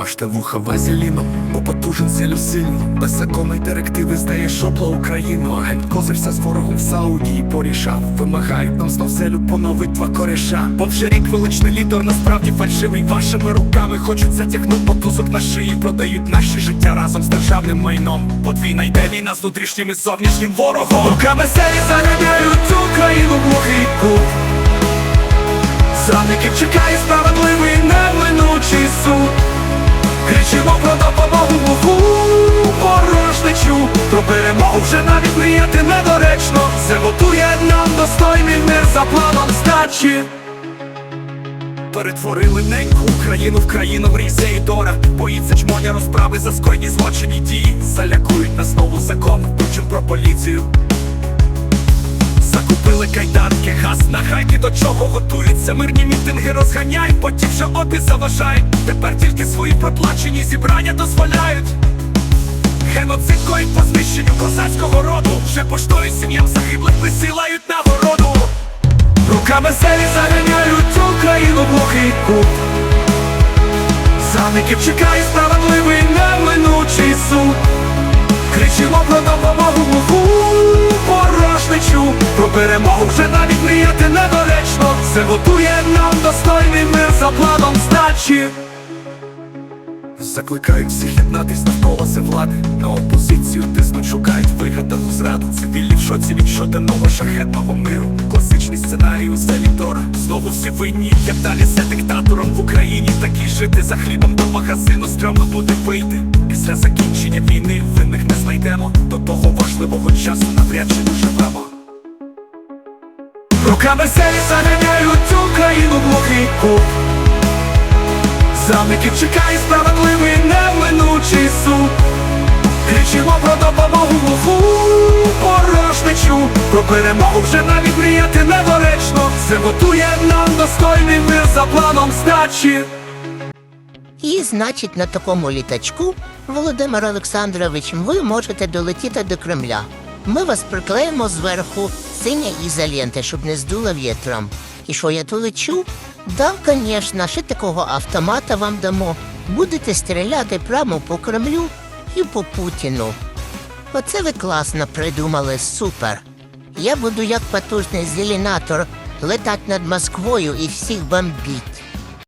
намажте вуха вазеліном, бо потужен зелю сильно Без законної директиви здає шопла Україну. Агент козився з ворогом в Сауді порішав. Вимагають нам знов зелю поновить два кореша. Бо вже рік величний лідер насправді фальшивий. Вашими руками хочуть затягнути мотузок на шиї. Продають наші життя разом з державним майном. Подвійна йде війна з внутрішнім і зовнішнім ворогом. Руками селі заганяють Україну в глухий кут Зрадників чекає справедливий Про перемогу вже навіть мріяти недоречно. Це готує нам достойний мир за планом здачі. Перетворили неньку Україну в країну в Різеїдора Боїться чмоня розправи за скойні злочинні дії. Залякують нас знову закон, чим про поліцію. Закупили кайданки, газ на хайки до чого готуються Мирні мітинги розганяють, ті, що обі заважають. Тепер тільки свої проплачені зібрання дозволяють Геноцид коїть по знищенню козацького роду. Вже поштою сім'ям загиблих висилають нагороду Руками селі заганяють Україну в глухий кут. Зрадників чекає справедливий неминучий суд. Кричимо про допомогу глуху порожничу. Про перемогу вже навіть мріяти недоречно. Це готує нам достойний мир за планом здачі Закликають всіх єднатись навколо це влади На опозицію тиснуть, шукають вигадану зраду. Цивільні в шоці від щоденного шахетного миру. Класичний сценарій у селі Тора. Знову всі винні, як далі за диктатором в Україні. Такі жити за хлібом до магазину стрьомно буде вийти. Після закінчення війни винних не знайдемо. До того важливого часу навряд чи доживемо. Руками селі заганяють Україну в глухий кут Зрадників чекає справедливий неминучий суд Кричимо про допомогу глуху порожничу Про перемогу вже навіть мріяти недоречно Це готує нам достойний мир за планом здачі І, значить, на такому літачку, Володимир Олександрович, ви можете долетіти до Кремля. Ми вас приклеїмо зверху синя ізолента, щоб не здуло вітром. І що я долечу? Да, звісно, ще такого автомата вам дамо. Будете стріляти прямо по Кремлю і по Путіну. Оце ви класно придумали, супер. Я буду як потужний зелінатор летати над Москвою і всіх бомбіть.